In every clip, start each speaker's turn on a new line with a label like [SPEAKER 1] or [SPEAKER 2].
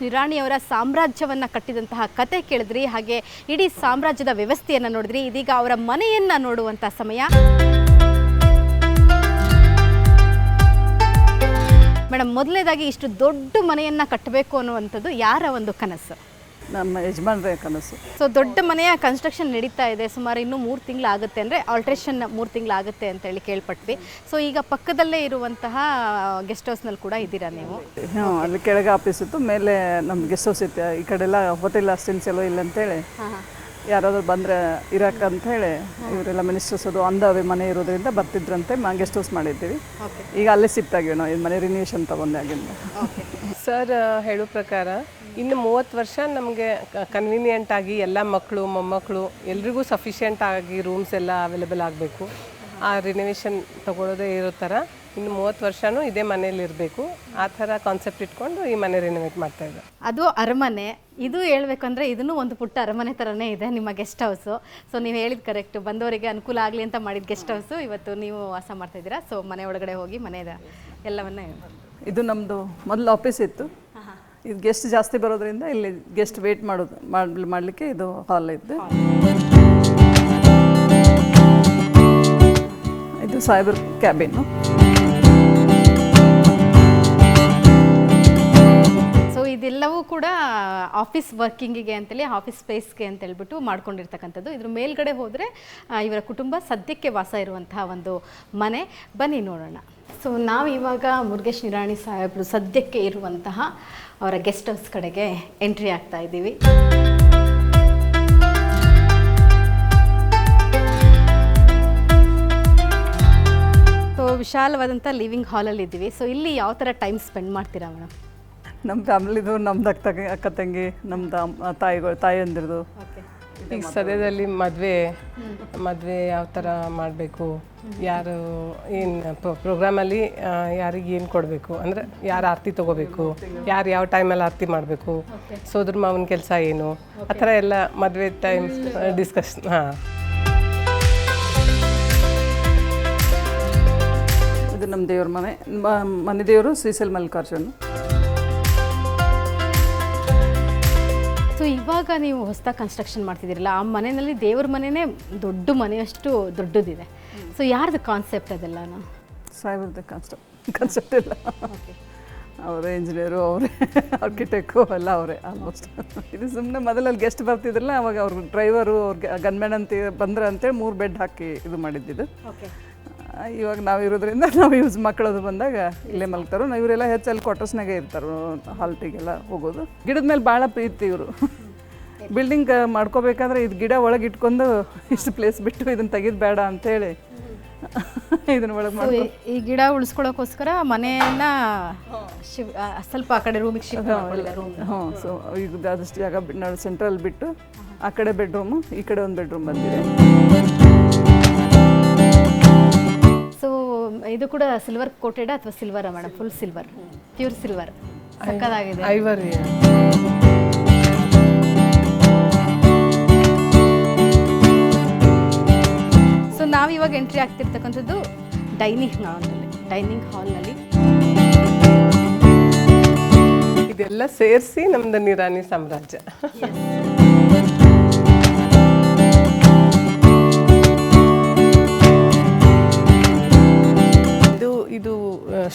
[SPEAKER 1] ನಿರಾಣಿಯವರ ಸಾಮ್ರಾಜ್ಯವನ್ನು ಕಟ್ಟಿದಂತಹ ಕತೆ ಕೇಳಿದ್ರಿ. ಹಾಗೆ ಇಡೀ ಸಾಮ್ರಾಜ್ಯದ ವ್ಯವಸ್ಥೆಯನ್ನ ನೋಡಿದ್ರಿ. ಇದೀಗ ಅವರ ಮನೆಯನ್ನ ನೋಡುವಂಥ ಸಮಯ. ಮೇಡಮ್ ಮೊದಲನೇದಾಗಿ ಇಷ್ಟು ದೊಡ್ಡ ಮನೆಯನ್ನ ಕಟ್ಟಬೇಕು ಅನ್ನುವಂಥದ್ದು ಯಾರ ಒಂದು ಕನಸು?
[SPEAKER 2] ನಮ್ಮ ಯಜಮಾನ್ರೇ ಕನಸು.
[SPEAKER 1] ಸೊ ದೊಡ್ಡ ಮನೆಯ ಕನ್ಸ್ಟ್ರಕ್ಷನ್ ನಡೀತಾ ಇದೆ. ಸುಮಾರು ಇನ್ನೂ ಮೂರು ತಿಂಗಳು ಆಗುತ್ತೆ ಅಂದರೆ ಆಲ್ಟ್ರೇಷನ್ ಮೂರು ತಿಂಗಳು ಆಗುತ್ತೆ ಅಂತೇಳಿ ಕೇಳ್ಪಟ್ವಿ. ಸೊ ಈಗ ಪಕ್ಕದಲ್ಲೇ ಇರುವಂತಹ ಗೆಸ್ಟ್ ಹೌಸ್ನಲ್ಲಿ ಕೂಡ ಇದ್ದೀರಾ ನೀವು?
[SPEAKER 2] ಹಾಂ ಅಲ್ಲಿ ಕೆಳಗೆ ಆಫೀಸ್ ಇತ್ತು. ಮೇಲೆ ನಮ್ಮ ಗೆಸ್ಟ್ ಹೌಸ್ ಇತ್ತು. ಈ ಕಡೆ ಎಲ್ಲ ಹೋಟೆಲ್ ಅಷ್ಟೇನು ಚಲೋ ಇಲ್ಲ ಅಂತೇಳಿ. ಯಾರಾದರೂ ಬಂದರೆ ಅಂತ ಹೇಳಿ ಇವರೆಲ್ಲ ಮಿನಿಸ್ಟರ್ಸ್ ಅದು ಅಂದ ಅವೇ ಮನೆ ಇರೋದ್ರಿಂದ ಬರ್ತಿದ್ರಂತೆ. ಮಾ ಗೆಸ್ಟ್ ಹೌಸ್ ಮಾಡಿದ್ದೀವಿ. ಈಗ ಅಲ್ಲೇ ಶಿಫ್ಟ್ ಆಗಿವಿ ನಾವು. ಮನೆ ತಗೊಂಡೆ ಆಗಿಂದ.
[SPEAKER 3] ಸರ್ ಹೇಳೋ ಪ್ರಕಾರ ಇನ್ನು ಮೂವತ್ತು ವರ್ಷ ನಮಗೆ ಕನ್ವೀನಿಯೆಂಟ್ ಆಗಿ ಎಲ್ಲ ಮಕ್ಕಳು ಮೊಮ್ಮಕ್ಕಳು ಎಲ್ರಿಗೂ ಸಫಿಷಿಯೆಂಟ್ ಆಗಿ ರೂಮ್ಸ್ ಎಲ್ಲ ಅವೈಲೇಬಲ್ ಆಗಬೇಕು. ಆ ರಿನೋವೇಷನ್ ತಗೊಳ್ಳೋದೇ ಇರೋ ಥರ ಇನ್ನು ಮೂವತ್ತು ವರ್ಷನೂ ಇದೇ ಮನೇಲಿ ಇರಬೇಕು. ಆ ಥರ ಕಾನ್ಸೆಪ್ಟ್ ಇಟ್ಕೊಂಡು ಈ ಮನೆ ರಿನೋವೇಟ್ ಮಾಡ್ತಾ ಇದ್ದಾರೆ
[SPEAKER 1] ಅದು ಅರಮನೆ. ಇದು ಹೇಳ್ಬೇಕಂದ್ರೆ ಇದನ್ನು ಒಂದು ಪುಟ್ಟ ಅರಮನೆ ಥರನೇ ಇದೆ ನಿಮ್ಮ ಗೆಸ್ಟ್ ಹೌಸು ಸೊ ನೀವು ಹೇಳಿದ ಕರೆಕ್ಟ್ ಬಂದವರಿಗೆ ಅನುಕೂಲ ಆಗಲಿ ಅಂತ ಮಾಡಿದ ಗೆಸ್ಟ್ ಹೌಸು ಇವತ್ತು ನೀವು ವಾಸ ಮಾಡ್ತಾ ಇದ್ದೀರಾ. ಸೊ ಮನೆ ಒಳಗಡೆ ಹೋಗಿ ಮನೆಯ ಎಲ್ಲವನ್ನ
[SPEAKER 2] ಇದು ನಮ್ಮದು ಮೊದಲು ಆಫೀಸ್ ಇತ್ತು. ಇದು ಗೆಸ್ಟ್ ಜಾಸ್ತಿ ಬರೋದ್ರಿಂದ ಇಲ್ಲಿ ಗೆಸ್ಟ್ ವೇಟ್ ಮಾಡೋದು ಮಾಡ್ಲಿ ಮಾಡಲಿಕ್ಕೆ ಇದು ಹಾಲ್ ಇದ್ದು. ಇದು ಸೈಬರ್ ಕ್ಯಾಬಿನ್ನು
[SPEAKER 1] ಕೂಡ ಆಫೀಸ್ ವರ್ಕಿಂಗಿಗೆ ಅಂತೇಳಿ, ಆಫೀಸ್ ಸ್ಪೇಸ್ಗೆ ಅಂತ ಹೇಳ್ಬಿಟ್ಟು ಮಾಡ್ಕೊಂಡಿರ್ತಕ್ಕಂಥದ್ದು. ಇದ್ರ ಮೇಲ್ಗಡೆ ಹೋದರೆ ಇವರ ಕುಟುಂಬ ಸದ್ಯಕ್ಕೆ ವಾಸ ಇರುವಂತಹ ಒಂದು ಮನೆ. ಬನ್ನಿ ನೋಡೋಣ. ಸೊ ನಾವು ಇವಾಗ ಮುರುಗೇಶ್ ನಿರಾಣಿ ಸಾಹೇಬರು ಸದ್ಯಕ್ಕೆ ಇರುವಂತಹ ಅವರ ಗೆಸ್ಟ್ ಹೌಸ್ ಕಡೆಗೆ ಎಂಟ್ರಿ ಆಗ್ತಾ ಇದ್ದೀವಿ. ಸೊ ವಿಶಾಲವಾದಂಥ ಲಿವಿಂಗ್ ಹಾಲಲ್ಲಿ ಇದ್ದೀವಿ ಸೊ ಇಲ್ಲಿ ಯಾವ ಥರ ಟೈಮ್ ಸ್ಪೆಂಡ್ ಮಾಡ್ತೀರಾ ಮೇಡಮ್
[SPEAKER 2] ನಮ್ಮ ಫ್ಯಾಮಿಲಿದು ನಮ್ದು ಅಕ್ಕ ತಂಗಿ ಅಕ್ಕ ತಂಗಿ ನಮ್ದು ಅಮ್ಮ ತಾಯಿಗಳು ತಾಯಿಯಂದಿರದು.
[SPEAKER 1] ಓಕೆ.
[SPEAKER 3] ಈಗ ಸದ್ಯದಲ್ಲಿ ಮದುವೆ ಮದುವೆ ಯಾವ ಥರ ಮಾಡಬೇಕು? ಯಾರು ಏನು ಪ್ರೋಗ್ರಾಮಲ್ಲಿ ಯಾರಿಗೆ ಏನು ಕೊಡಬೇಕು? ಅಂದರೆ ಯಾರು ಆರತಿ ತೊಗೋಬೇಕು? ಯಾರು ಯಾವ ಟೈಮಲ್ಲಿ ಆರತಿ ಮಾಡಬೇಕು? ಸೋದ್ರ ಮಾವನ ಕೆಲಸ ಏನು? ಆ ಥರ ಎಲ್ಲ ಮದುವೆ ಟೈಮ್ ಡಿಸ್ಕಷನ್ ಹಾಂ.
[SPEAKER 2] ಇದು ನಮ್ಮ ದೇವ್ರ ಮನೆ ಮ- ಮನೆ ದೇವರು ಸೀಸಲ್ ಮಲ್ಲಿಕಾರ್ಜುನ್.
[SPEAKER 1] ಇವಾಗ ನೀವು ಹೊಸದಾಗಿ ಕನ್ಸ್ಟ್ರಕ್ಷನ್ ಮಾಡ್ತಿದ್ದೀರಲ್ಲ ಆ ಮನೆಯಲ್ಲಿ ದೇವ್ರ ಮನೆನೇ ದೊಡ್ಡ ಮನೆಯಷ್ಟು ದೊಡ್ಡದಿದೆ. ಸೊ ಯಾರ್ದು ಕಾನ್ಸೆಪ್ಟ್ ಅದೆಲ್ಲ
[SPEAKER 2] ಸಾಹೇಬ್ರದ್ದು ಕಾನ್ಸೆಪ್ಟ್ ಕಾನ್ಸೆಪ್ಟ್ ಇಲ್ಲ. ಅವರೇ ಇಂಜಿನಿಯರು ಅವರೇ ಆರ್ಕಿಟೆಕ್ಟು ಎಲ್ಲ ಅವರೇ ಆಲ್ಮೋಸ್ಟ್ ಇದು ಸುಮ್ಮನೆ ಮೊದಲಲ್ಲಿ ಗೆಸ್ಟ್ ಬರ್ತಿದ್ರಲ್ಲ ಅವಾಗ ಅವ್ರ ಡ್ರೈವರು ಅವ್ರಿಗೆ ಗನ್ಮ್ಯಾನ್ ಅಂತ ಬಂದ್ರೆ ಅಂತೇಳಿ ಮೂರು ಬೆಡ್ ಹಾಕಿ ಇದು ಮಾಡಿದ್ದಿದ್ದು. ಇವಾಗ ನಾವು ಇರೋದ್ರಿಂದ ನಾವು ಯೂಸ್ ಮಕ್ಕಳದು ಬಂದಾಗ ಇಲ್ಲೇ ಮಲ್ತಾರೋ ನಾವು ಇವರೆಲ್ಲ ಹೆಚ್ಚು ಅಲ್ಲಿ ಕ್ವಾರ್ಟರ್ಸ್ನಾಗೆ ಇರ್ತಾರೆ ಹಾಲ್ಟಿಗೆಲ್ಲ ಹೋಗೋದು. ಗಿಡದ ಮೇಲೆ ಭಾಳ ಪ್ರೀತಿ ಇವರು. ಬಿಲ್ಡಿಂಗ್ ಮಾಡ್ಕೋಬೇಕಾದ್ರೆ ಇದು ಗಿಡ ಒಳಗೆ ಇಟ್ಕೊಂಡು ಇಷ್ಟು ಪ್ಲೇಸ್ ಬಿಟ್ಟು ಇದನ್ನು ತೆಗೆದು ಬೇಡ ಅಂತೇಳಿ. ಇದನ್ನ ಒಳಗೆ ಮಾಡಿ
[SPEAKER 1] ಈ ಗಿಡ ಉಳಿಸ್ಕೊಳ್ಳೋಕ್ಕೋಸ್ಕರ ಮನೆಯನ್ನ ಶಿವ್ ಸ್ವಲ್ಪ ಆ ಕಡೆ ರೂಮಿಗೆ ಶಿಫ್ಟ್ ರೂಮ್
[SPEAKER 2] ಹ್ಞೂ ಸೊ ಈಗ ಆದಷ್ಟು ಜಾಗ ಸೆಂಟ್ರಲ್ ಬಿಟ್ಟು ಆ ಕಡೆ ಬೆಡ್ರೂಮು ಈ ಕಡೆ ಒಂದು ಬೆಡ್ರೂಮ್ ಬಂದಿದೆ.
[SPEAKER 1] ಇದು ಕೂಡ ಸಿಲ್ವರ್ ಕೋಟೆಡ್ ಅಥವಾ silver madam full silver pure silver ಸಕ್ಕದಾಗಿದೆ.
[SPEAKER 3] Ivory.
[SPEAKER 1] So ಇವಾಗ ಎಂಟ್ರಿ ಆಗ್ತಿರ್ತಕ್ಕಂಥದ್ದು ಡೈನಿಂಗ್ ಹಾಲ್ನಲ್ಲಿ ಡೈನಿಂಗ್ ಹಾಲ್ನಲ್ಲಿ
[SPEAKER 3] ಇದೆಲ್ಲ ಸೇರಿಸಿ ನಮ್ದು ನಿರಾನಿ ಸಾಮ್ರಾಜ್ಯ.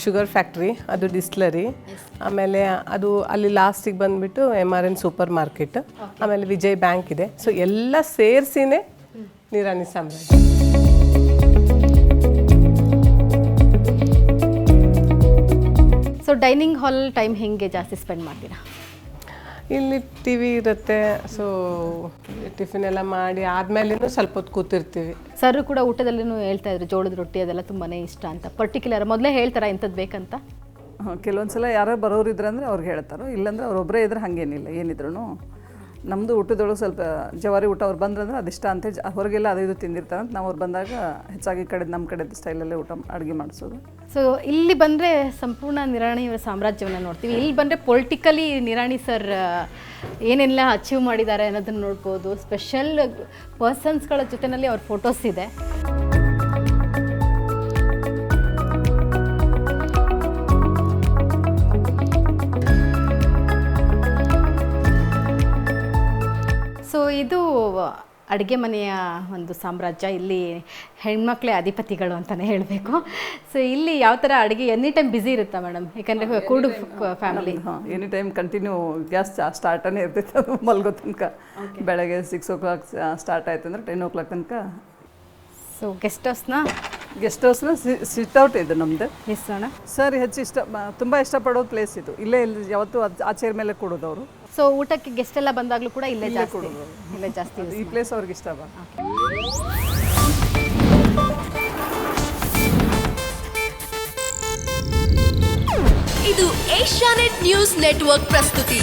[SPEAKER 3] ಶುಗರ್ ಫ್ಯಾಕ್ಟ್ರಿ ಅದು ಡಿಸ್ಟ್ಲರಿ ಆಮೇಲೆ ಅದು ಅಲ್ಲಿ ಲಾಸ್ಟಿಗೆ ಬಂದ್ಬಿಟ್ಟು M R N super market ಆಮೇಲೆ ವಿಜಯ್ ಬ್ಯಾಂಕ್ ಇದೆ. ಸೊ ಎಲ್ಲ ಸೇರಿಸಿನೇ ನಿರಾಣಿ ಸಾಮ್ರಾಜ್ಯ.
[SPEAKER 1] ಸೊ ಡೈನಿಂಗ್ ಹಾಲ್ ಟೈಮ್ ಹೆಂಗೆ ಜಾಸ್ತಿ ಸ್ಪೆಂಡ್ ಮಾಡ್ತೀರಾ?
[SPEAKER 3] ಇಲ್ಲಿ ಟಿ ವಿ ಇರುತ್ತೆ ಸೊ ಟಿಫಿನ್ ಎಲ್ಲ ಮಾಡಿ ಆದ್ಮೇಲೆ ಸ್ವಲ್ಪ ಹೊತ್ತು ಕೂತಿರ್ತೀವಿ.
[SPEAKER 1] ಸರ್ ಕೂಡ ಊಟದಲ್ಲಿ ಹೇಳ್ತಾ ಇದ್ರು ಜೋಳದ ರೊಟ್ಟಿ ಅದೆಲ್ಲ ತುಂಬಾನೇ ಇಷ್ಟ ಅಂತ. ಪರ್ಟಿಕ್ಯುಲರ್ ಮೊದಲೇ ಹೇಳ್ತಾರಾ ಇಂಥದ್ದು ಬೇಕಂತ?
[SPEAKER 2] ಕೆಲವೊಂದ್ಸಲ ಕೆಲವೊಂದು ಸಲ ಯಾರೋ ಬರೋರು ಇದ್ರಂದ್ರೆ ಅವ್ರಿಗೆ ಹೇಳ್ತಾರೋ ಇಲ್ಲಾಂದ್ರೆ ಅವ್ರೊಬ್ಬರೇ ಇದ್ರೆ ಹಾಗೇನಿಲ್ಲ ಏನಿದ್ರು ನಮ್ಮದು ಊಟದೊಳಗೆ ಸ್ವಲ್ಪ ಜವಾರಿ ಊಟ ಅವ್ರು ಬಂದ್ರಂದ್ರೆ ಅದಿಷ್ಟ ಅಂತ ಹೊರಗೆಲ್ಲ ಅದು ಇದು ತಿಂದಿರ್ತಾರೆ ಅಂತ ನಾವು ಅವ್ರು ಬಂದಾಗ ಹೆಚ್ಚಾಗಿ ಕಡೆ ನಮ್ಮ ಕಡೆ ಸ್ಟೈಲಲ್ಲೇ ಊಟ ಅಡುಗೆ ಮಾಡಿಸೋದು.
[SPEAKER 1] ಸೊ ಇಲ್ಲಿ ಬಂದರೆ ಸಂಪೂರ್ಣ ನಿರಾಣಿಯವರ ಸಾಮ್ರಾಜ್ಯವನ್ನು ನೋಡ್ತೀವಿ. ಇಲ್ಲಿ ಬಂದರೆ ಪೊಲಿಟಿಕಲಿ ನಿರಾಣಿ ಸರ್ ಏನೆಲ್ಲ ಅಚೀವ್ ಮಾಡಿದ್ದಾರೆ ಅನ್ನೋದನ್ನು ನೋಡ್ಬೋದು. ಸ್ಪೆಷಲ್ ಪರ್ಸನ್ಸ್ಗಳ ಜೊತೆಯಲ್ಲಿ ಅವ್ರ ಫೋಟೋಸ್ ಇದೆ. ಇದು ಅಡುಗೆ ಮನೆಯ ಒಂದು ಸಾಮ್ರಾಜ್ಯ. ಇಲ್ಲಿ ಹೆಣ್ಮಕ್ಳೇ ಅಧಿಪತಿಗಳು ಅಂತಲೇ ಹೇಳಬೇಕು. ಸೊ ಇಲ್ಲಿ ಯಾವ ಥರ ಅಡುಗೆ ಎನಿ ಟೈಮ್ ಬ್ಯುಸಿ ಇರುತ್ತಾ ಮೇಡಮ್ ಯಾಕಂದರೆ ಕೂಡು ಫ್ಯಾಮಿಲಿ
[SPEAKER 2] ಹಾಂ ಎನಿ ಟೈಮ್ ಕಂಟಿನ್ಯೂ ಗ್ಯಾಸ್ ಸ್ಟಾರ್ಟನೇ ಇರ್ತೈತೆ ಅದು ಮಲ್ಗೋ ತನಕ ಬೆಳಗ್ಗೆ ಸಿಕ್ಸ್ ಓ ಕ್ಲಾಕ್ ಸ್ಟಾರ್ಟ್ ಆಯ್ತು ಅಂದರೆ ಟೆನ್ ಓ ಕ್ಲಾಕ್ ತನಕ
[SPEAKER 1] ಸೊ ಗೆಸ್ಟ್ ಹೌಸ್ನ
[SPEAKER 2] ಗೆಸ್ಟ್ ಹೌಸ್ನ ಸಿಟ್ ಔಟ್ ಇದೆ ನಮ್ಮದು
[SPEAKER 1] ಎಸ್ ಅಣ್ಣ.
[SPEAKER 2] ಸರ್ ಹೆಚ್ಚು ಇಷ್ಟ ತುಂಬ ಇಷ್ಟಪಡೋ ಪ್ಲೇಸ್ ಇದು. ಇಲ್ಲೇ ಇಲ್ಲಿ ಯಾವತ್ತೂ ಅದ್- ಆ ಚೇರ್ ಮೇಲೆ ಕೊಡೋದು ಅವರು
[SPEAKER 1] ಸೊ ಊಟಕ್ಕೆ ಗೆಸ್ಟ್ ಎಲ್ಲ ಬಂದಾಗಲೂ ಕೂಡ ಇಲ್ಲೇ ಜಾಸ್ತಿ. ಇಲ್ಲೇ ಜಾಸ್ತಿ
[SPEAKER 2] ಈ ಪ್ಲೇಸ್ ಅವ್ರಿಗೆ ಇಷ್ಟ ಬಾ
[SPEAKER 4] ಇದು ಏಷ್ಯಾನೆಟ್ ನ್ಯೂಸ್ ನೆಟ್ವರ್ಕ್ ಪ್ರಸ್ತುತಿ.